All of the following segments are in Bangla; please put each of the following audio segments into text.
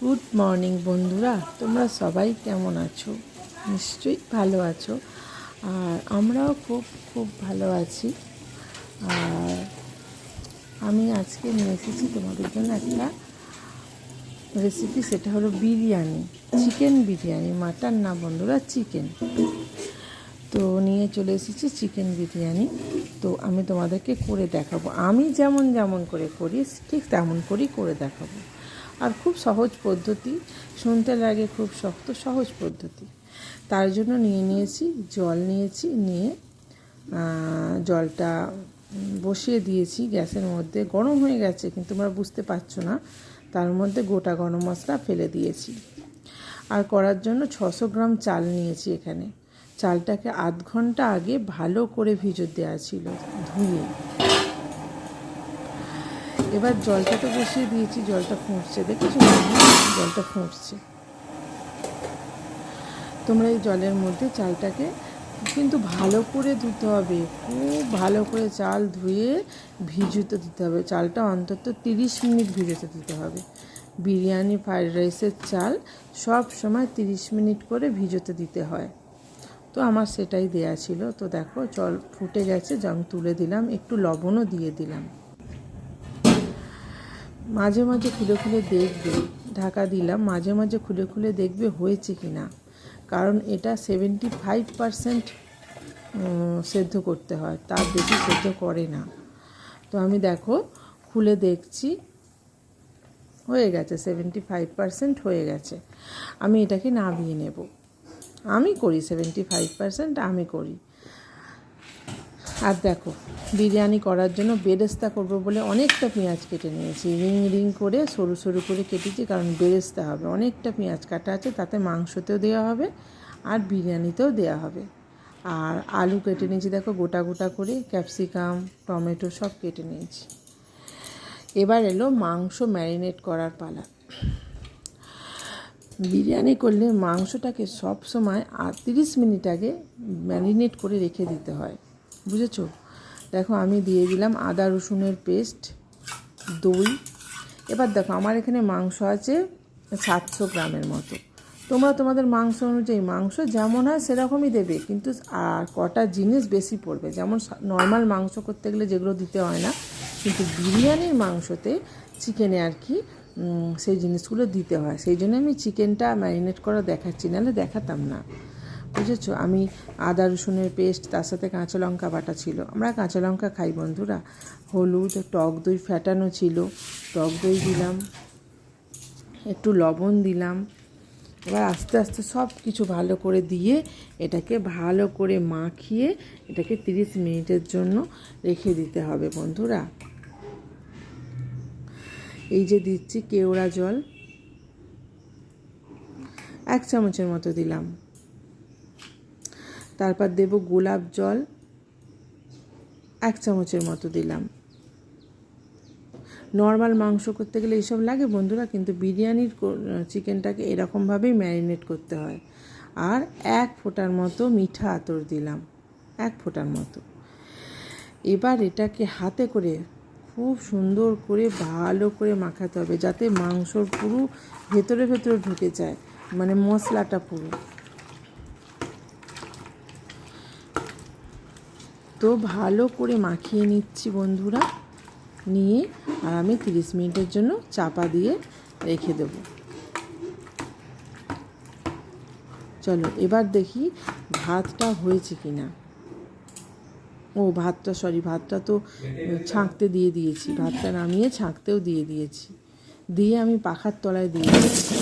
গুড মর্নিং বন্ধুরা। তোমরা সবাই কেমন আছো? নিশ্চয়ই ভালো আছো। আর আমরাও খুব খুব ভালো আছি। আর আমি আজকে নিয়ে এসেছি তোমাদের জন্য একটা রেসিপি সেটা হলো বিরিয়ানি চিকেন বিরিয়ানি মাটন না বন্ধুরা চিকেন তো নিয়ে চলে এসেছি চিকেন বিরিয়ানি। তো আমি তোমাদেরকে করে দেখাবো। আমি যেমন যেমন করে করি, ঠিক তেমন করেই করে দেখাবো। আর খুব সহজ পদ্ধতি। শুনতে লাগে খুব শক্ত, সহজ পদ্ধতি। তার জন্য নিয়ে নিয়েছি, জল নিয়েছি, নিয়ে জলটা বসিয়ে দিয়েছি গ্যাসের মধ্যে। গরম হয়ে গেছে, কিন্তু তোমরা বুঝতে পারছ না। তার মধ্যে গোটা গরম মশলা ফেলে দিয়েছি। আর করার জন্য ছশো গ্রাম চাল নিয়েছি এখানে। চালটাকে আধ ঘণ্টা আগে ভালো করে ভিজো দেওয়া ছিল, ধুয়ে। এবার জলটা তো বসিয়ে দিয়েছি, জলটা ফুটছে। দেখেছ? জলটা ফুটছে। তোমরা এই জলের মধ্যে চালটাকে কিন্তু ভালো করে ধুতে হবে। খুব ভালো করে চাল ধুয়ে ভিজুতে দিতে হবে। চালটা অন্তত তিরিশ মিনিট ভিজোতে দিতে হবে। বিরিয়ানি, ফ্রাইড রাইসের চাল সব সময় তিরিশ মিনিট করে ভিজোতে দিতে হয়। তো আমার সেটাই দেয়া ছিল। তো দেখো, জল ফুটে গেছে জং তুলে দিলাম। একটু লবণও দিয়ে দিলাম। মাঝে মাঝে খুলে খুলে দেখবে, ঢাকা দিলাম, মাঝে মাঝে খুলে খুলে দেখবে হয়েছে কি না কারণ এটা সেভেন্টি ফাইভ পারসেন্ট সেদ্ধ করতে হয়, তার বেশি সেদ্ধ করে না। তো আমি দেখো, খুলে দেখছি, হয়ে গেছে সেভেন্টি ফাইভ পারসেন্ট হয়ে গেছে। আমি এটাকে নামিয়ে নেব। আমি করি সেভেন্টি ফাইভ পারসেন্ট আমি করি। আর দেখো, বিরিয়ানি করার জন্য বেরেস্তা করব বলে অনেকটা পেঁয়াজ কেটে নিয়েছি। রিং রিং করে সরু সরু করে কেটেছি কারণ বেরেস্তা হবে। অনেকটা পেঁয়াজ কাটা আছে, তাতে মাংসতেও দেওয়া হবে আর বিরিয়ানিতেও দেওয়া হবে। আর আলু কেটে নিয়েছি, দেখো, গোটা গোটা করে ক্যাপসিকাম, টমেটো সব কেটে নিয়েছি। এবার এলো মাংস ম্যারিনেট করার পালা। বিরিয়ানি করলে মাংসটাকে সব সময় তিরিশ মিনিট আগে ম্যারিনেট করে রেখে দিতে হয়। বুঝেছ? দেখো, আমি দিয়ে দিলাম আদা রসুনের পেস্ট, দই। এবার দেখো, আমার এখানে মাংস আছে সাতশো গ্রামের মতো। তোমরা তোমাদের মাংস অনুযায়ী মাংস যেমন হয় সেরকমই দেবে, কিন্তু আর কটা জিনিস বেশি পড়বে। যেমন নর্মাল মাংস করতে গেলে যেগুলো দিতে হয় না, কিন্তু বিরিয়ানির মাংসতে চিকেনে আর কি সেই জিনিসগুলো দিতে হয়। সেই জন্য আমি চিকেনটা ম্যারিনেট করা দেখাচ্ছি, নাহলে দেখাতাম না। বুঝেছ? আমি আদা, রসুনের পেস্ট, তার সাথে কাঁচা লঙ্কা বাটা ছিল। আমরা কাঁচা লঙ্কা খাই, বন্ধুরা। হলুদ, টক দই ফ্যাটানো ছিল। টক দই দিলাম। একটু লবণ দিলাম। এবার আস্তে আস্তে সব কিছু ভালো করে দিয়ে এটাকে ভালো করে মাখিয়ে এটাকে তিরিশ মিনিটের জন্য রেখে দিতে হবে, বন্ধুরা। এই যে দিচ্ছি কেওড়া জল। এক চামচের মতো দিলাম। তারপর দেব গোলাপ জল। এক চামচের মতো দিলাম। নর্মাল মাংস করতে গেলে এইসব লাগে বন্ধুরা, কিন্তু বিরিয়ানির চিকেনটাকে এরকমভাবেই ম্যারিনেট করতে হয়। আর এক ফোঁটার মতো মিঠা আতর দিলাম। এক ফোঁটার মতো। এবার এটাকে হাতে করে খুব সুন্দর করে, ভালো করে মাখাতে হবে, যাতে মাংসর পুরো ভেতরে ভেতরে ঢুকে যায় মানে মশলাটা পুরো। তো ভালো করে মাখিয়ে নিচ্ছি বন্ধুরা। নিয়ে আর আমি তিরিশ মিনিটের জন্য চাপা দিয়ে রেখে দেব। চলো, এবার দেখি ভাতটা হয়েছে কি না ও, ভাতটা সরি ভাতটা তো ছাঁকতে দিয়ে দিয়েছি। ভাতটা নামিয়ে ছাঁকতেও দিয়ে দিয়েছি। দিয়ে আমি পাখার তলায় দিয়ে দিয়েছি।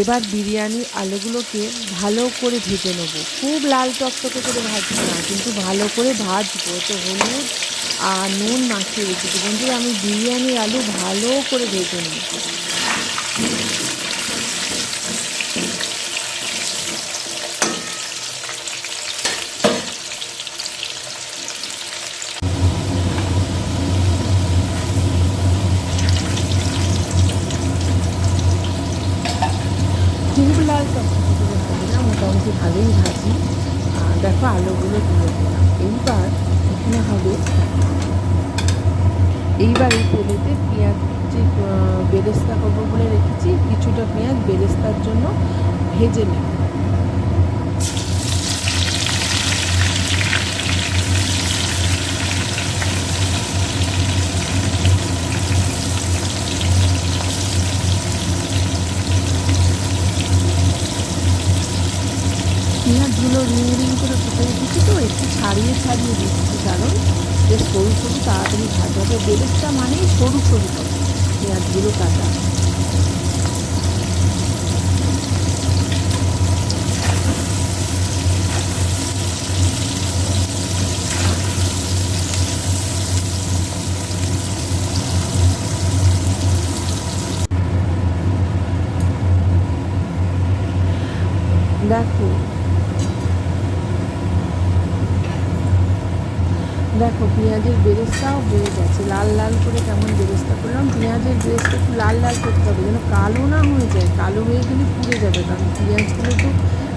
এবার বিরিয়ানি আলুগুলোকে ভালো করে ভেজে নেব। খুব লাল টকটকে করে ভাজবো না, কিন্তু ভালো করে ভাজবো। তো হলুদ আর নুন মাখিয়ে রেখেছি। বন্ধুরা, আমি বিরিয়ানি আলু ভালো করে ভেজে নিই খুব লাল টকটকে করে ভাজি না মোটামুটি ভালোই ভাজি আর দেখো আলুগুলো দিয়ে দিলাম এইবার এই তেলেতে পেঁয়াজ যে বেরেস্তা করব বলে রেখেছি, কিছুটা পেঁয়াজ বেরেস্তার জন্য ভেজে নেব। পেঁয়াজগুলো রিং রিং করে ফুটে দিচ্ছি তো, একটু ছাড়িয়ে ছাড়িয়ে দিচ্ছি, কারণ বেশ সরু সরু তাড়াতাড়ি ভাজা হবে বেরেস্তা মানেই সরু সরু পেঁয়াজগুলো কাটা। দেখো দেখো, পেঁয়াজের বেরেস্তাও হয়ে গেছে। লাল লাল করে কেমন বেরেস্তা করলাম। পেঁয়াজের বেরেস্তা একটু লাল লাল করতে হবে, যেন কালো না হয়ে যায়। কালো হয়ে গেলে পুড়ে যাবে, কারণ পেঁয়াজগুলো তো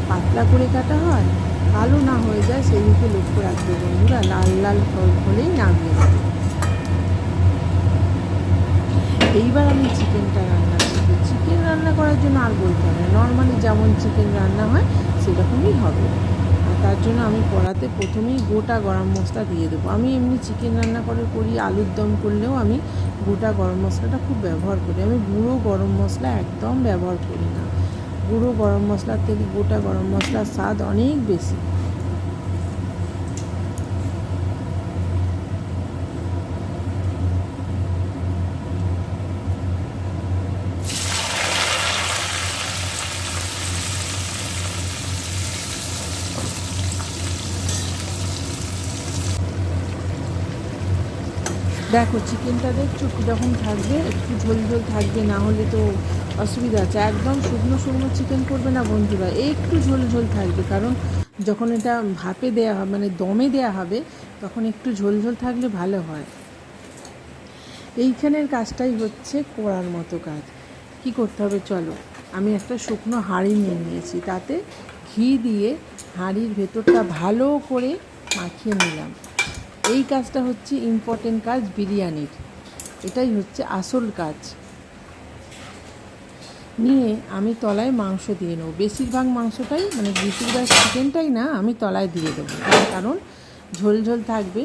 পাতলা করে কাটা হয়। কালো না হয়ে যায়, সেই দিকে লক্ষ্য রাখবে বন্ধুরা। লাল লাল হলেই নামিয়ে দেবে। এইবার আমি চিকেনটা রান্না করব। চিকেন রান্না করার জন্য আর বলতে হবে নর্মালি যেমন চিকেন রান্না হয়, সেরকমই হবে। তার জন্য আমি কড়াতে প্রথমেই গোটা গরম মশলা দিয়ে দেবো। আমি এমনি চিকেন রান্না করে করি, আলুর দম করলেও আমি গোটা গরম মশলাটা খুব ব্যবহার করি। আমি গুঁড়ো গরম মশলা একদম ব্যবহার করি না। গুঁড়ো গরম মশলার থেকে গোটা গরম মশলার স্বাদ অনেক বেশি। দেখো চিকেনটা দেখছ কীরকম থাকবে, একটু ঝোল ঝোল থাকবে, না হলে তো অসুবিধা আছে। একদম শুকনো শুকনো চিকেন করবে না বন্ধুরা, একটু ঝোল ঝোল থাকবে। কারণ যখন এটা ভাপে দেওয়া হবে মানে দমে দেওয়া হবে, তখন একটু ঝোল ঝোল থাকলে ভালো হয়। এইখানের কাজটাই হচ্ছে করার মতো কাজ। কি করতে হবে চলো, আমি একটা শুকনো হাঁড়ি নিয়ে নিয়েছি, তাতে ঘি দিয়ে হাঁড়ির ভেতরটা ভালো করে মাখিয়ে নিলাম। এই কাজটা হচ্ছে ইম্পর্টেন্ট কাজ বিরিয়ানির। এটাই হচ্ছে আসল কাজ। নিয়ে আমি তলায় মাংস দিয়ে নেব। বেশিরভাগ মাংসটাই মানে বেশিরভাগ চিকেনটাই না, আমি তলায় দিয়ে দেবো। কারণ ঝোল ঝোল থাকবে,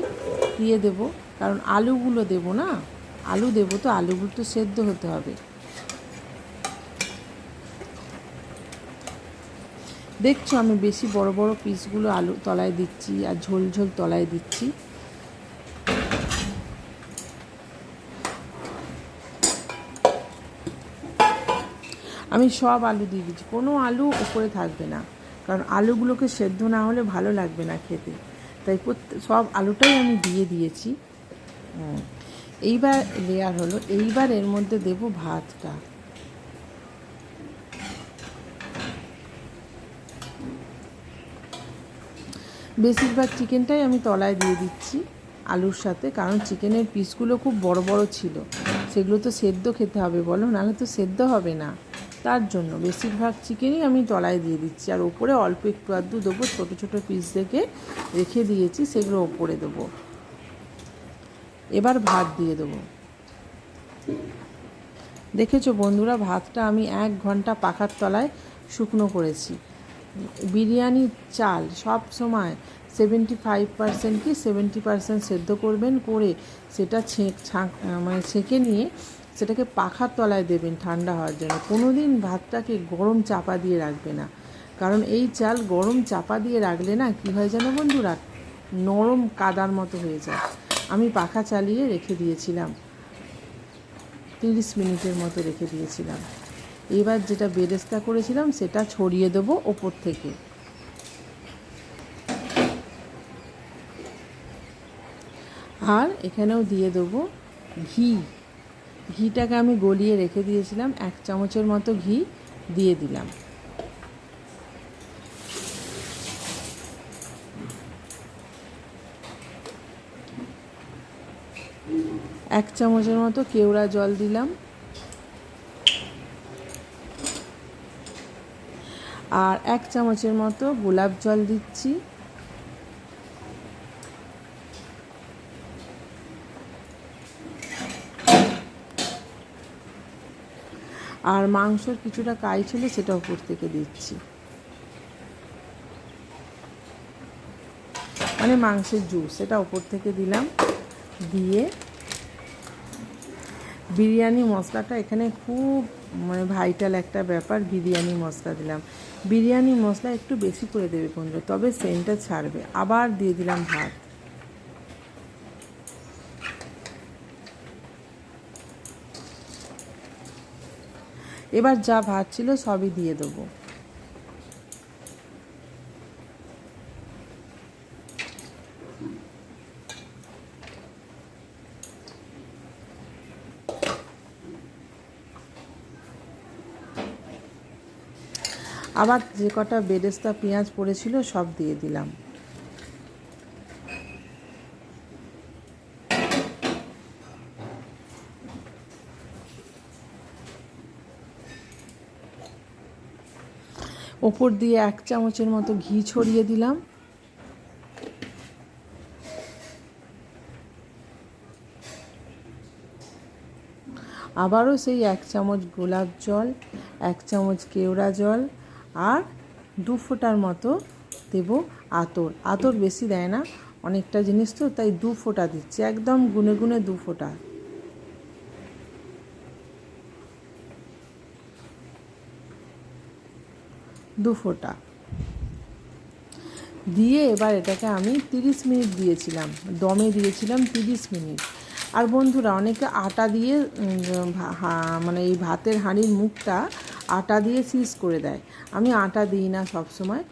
দিয়ে দেবো। কারণ আলুগুলো দেবো না? আলু দেবো তো, আলুগুলো তো সেদ্ধ হতে হবে। দেখছ আমি বেশি বড় বড় পিসগুলো আলু তলায় দিচ্ছি আর ঝোল ঝোল তলায় দিচ্ছি। আমি সব আলু দিয়ে দিচ্ছি। কোনো আলু উপরে থাকবে না। কারণ আলুগুলোকে সেদ্ধ না হলে ভালো লাগবে না খেতে। তাই সব আলুটাই আমি দিয়ে দিয়েছি। এইবার লেয়ার হলো, এইবার এর মধ্যে দেব ভাতটা। বেশিরভাগ চিকেনটাই আমি তলায় দিয়ে দিচ্ছি আলুর সাথে, কারণ চিকেনের পিসগুলো খুব বড় বড় ছিল। সেগুলো তো সেদ্ধ খেতে হবে বলো, নাহলে তো সেদ্ধ হবে না। তার জন্য। বেশিরভাগ চিকেনই আমি তলায় দিয়ে দিচ্ছি। আর ওপরে অল্প একটু আধটু দেবো। ছোটো ছোটো পিস দেখে রেখে দিয়েছি, সেগুলো ওপরে দেবো। এবার ভাত দিয়ে দেবো। দেখেছ বন্ধুরা, ভাতটা আমি এক ঘণ্টা পাখার তলায় শুকনো করেছি। বিরিয়ানির চাল সব সময় সেভেন্টি ফাইভ পার্সেন্ট কি সেভেন্টি পার্সেন্ট সেদ্ধ করবেন করে সেটা ছেঁক ছাঁক মানে ছেঁকে নিয়ে সেটাকে পাখার তলায় দেবেন ঠান্ডা হওয়ার জন্য। কোনো দিন ভাতটাকে গরম চাপা দিয়ে রাখবে না। কারণ এই চাল গরম চাপা দিয়ে রাখলে না কী হয় যেন বন্ধুরা? নরম কাদার মতো হয়ে যায়। আমি পাখা চালিয়ে রেখে দিয়েছিলাম। তিরিশ মিনিটের মতো রেখে দিয়েছিলাম। এবার যেটা বেরেস্তা করেছিলাম সেটা ছড়িয়ে দেবো ওপর থেকে। আর এখানেও দিয়ে দেবো ঘি। ঘিটাকে আমি গলিয়ে রেখে দিয়েছিলাম, এক চামচের মতো ঘি দিয়ে দিলাম। এক চামচের মতো কেওড়া জল দিলাম। আর এক চামচের মতো গোলাপ জল দিচ্ছি। আর মাংসর কিছুটা কাই ছিল সেটা উপর থেকে দিচ্ছি। মানে মাংসের জুস সেটা উপর থেকে দিলাম। দিয়ে বিরিয়ানি মশলাটা এখানে খুব মানে ভাইটাল একটা ব্যাপার, বিরিয়ানি মশলা দিলাম। বিরিয়ানি মশলা একটু বেশি করে দেবে বন্ধুরা তবে সেন্টটা ছাড়বে। আবার দিয়ে দিলাম ভাত। এবার যা ভাত ছিল সবই দিয়ে দেবো। আবার যে কটা বেরেস্তা পেঁয়াজ পড়েছিল সব দিয়ে দিলাম। ওপর দিয়ে এক চামচের মতো ঘি ছড়িয়ে দিলাম। আবারও সেই এক চামচ গোলাপ জল, এক চামচ কেওড়া জল আর দু ফোঁটার মতো দেব আতর। আতর বেশি দেয় না, অনেকটা জিনিস তো, তাই দু ফোঁটা দিচ্ছি, একদম গুনে গুনে দু ফোঁটা। দু ফোঁটা। দিয়ে এবার এটাকে আমি তিরিশ মিনিট দিয়েছিলাম, দমে দিয়েছিলাম তিরিশ মিনিট। আর বন্ধুরা, অনেকে আটা দিয়ে মানে এই ভাতের হাঁড়ির মুখটা আটা দিয়ে সিজ করে দেয়। আমি আটা দিই না সবসময়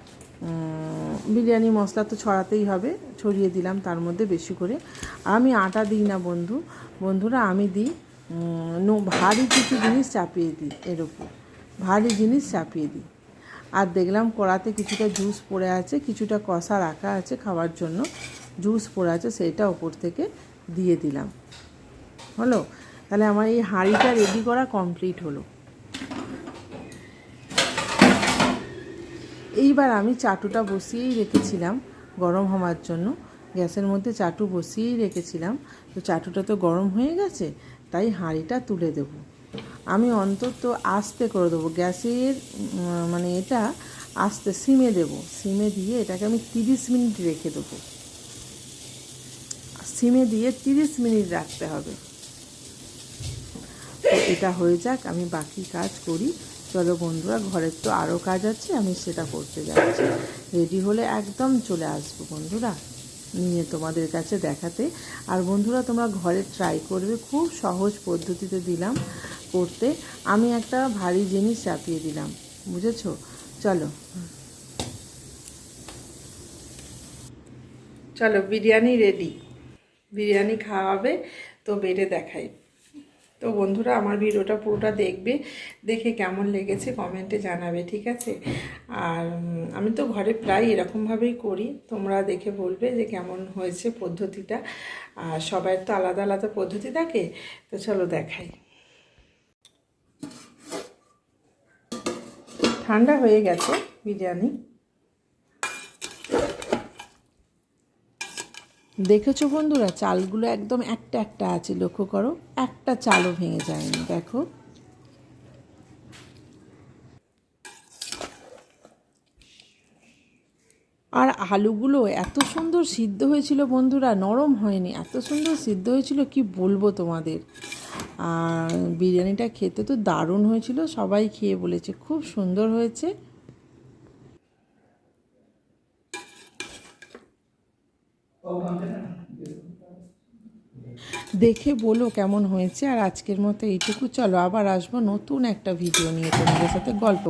বিরিয়ানি মশলা তো ছড়াতেই হবে, ছড়িয়ে দিলাম তার মধ্যে বেশি করে। আমি আটা দিই না বন্ধু। বন্ধুরা, আমি দিই ভারী কিছু জিনিস চাপিয়ে দিই এর উপর। ভারী জিনিস চাপিয়ে দিই। আর দেখলাম কড়াতে কিছুটা জুস পড়ে আছে, কিছুটা কষা রাখা আছে খাওয়ার জন্য। জুস পড়ে আছে সেইটা ওপর থেকে দিয়ে দিলাম। হলো? তাহলে আমার এই হাঁড়িটা রেডি করা কমপ্লিট হলো। এইবার আমি চাটুটা বসিয়েই রেখেছিলাম গরম হওয়ার জন্য। গ্যাসের মধ্যে চাটু বসিয়েই রেখেছিলাম। তো চাটুটা তো গরম হয়ে গেছে, তাই হাঁড়িটা তুলে দেব। আমি অন্তত আস্তে করে দেবো। গ্যাসের মানে এটা আস্তে সিমে দেব। সিমে দিয়ে এটাকে আমি তিরিশ মিনিট রেখে দেবো। সিমে দিয়ে তিরিশ মিনিট রাখতে হবে। এটা হয়ে যাক, আমি বাকি কাজ করি। চলো বন্ধুরা, ঘরের তো আরও কাজ আছে, আমি সেটা করতে যাচ্ছি। রেডি হলে একদম চলে আসব বন্ধুরা, নিয়ে তোমাদের কাছে দেখাতে। আর বন্ধুরা, তোমরা ঘরে ট্রাই করবে, খুব সহজ পদ্ধতিতে দিলাম। করতে আমি একটা ভারী জিনিস চাপিয়ে দিলাম, বুঝেছ? চলো। চলো, বিরিয়ানি রেডি বিরিয়ানি খাওয়াবে, তো বেড়ে দেখাই। তো বন্ধুরা, আমার ভিডিওটা পুরোটা দেখবে, দেখে কেমন লেগেছে কমেন্টে জানাবে, ঠিক আছে? আর আমি তো ঘরে প্রায় এরকমভাবেই করি, তোমরা দেখে বলবে যে কেমন হয়েছে পদ্ধতিটা। আর সবাই তো আলাদা আলাদা পদ্ধতি থাকে, তো চলো দেখাই। ঠান্ডা হয়ে গেছে বিরিয়ানি। দেখেছ বন্ধুরা, চালগুলো একদম একটা একটা আছে, লক্ষ্য করো, একটা চালও ভেঙে যায়নি, দেখো। আর আলুগুলো এত সুন্দর সিদ্ধ হয়েছিল বন্ধুরা, নরম হয়নি, এত সুন্দর সিদ্ধ হয়েছিল, কি বলব তোমাদের? আর বিরিয়ানিটা খেতে তো দারুণ হয়েছিল, সবাই খেয়ে বলেছে খুব সুন্দর হয়েছে। দেখে বলো কেমন হয়েছে, আর আজকের মতো এইটুকু। চলো আবার আসব নতুন একটা ভিডিও নিয়ে তোমাদের সাথে গল্প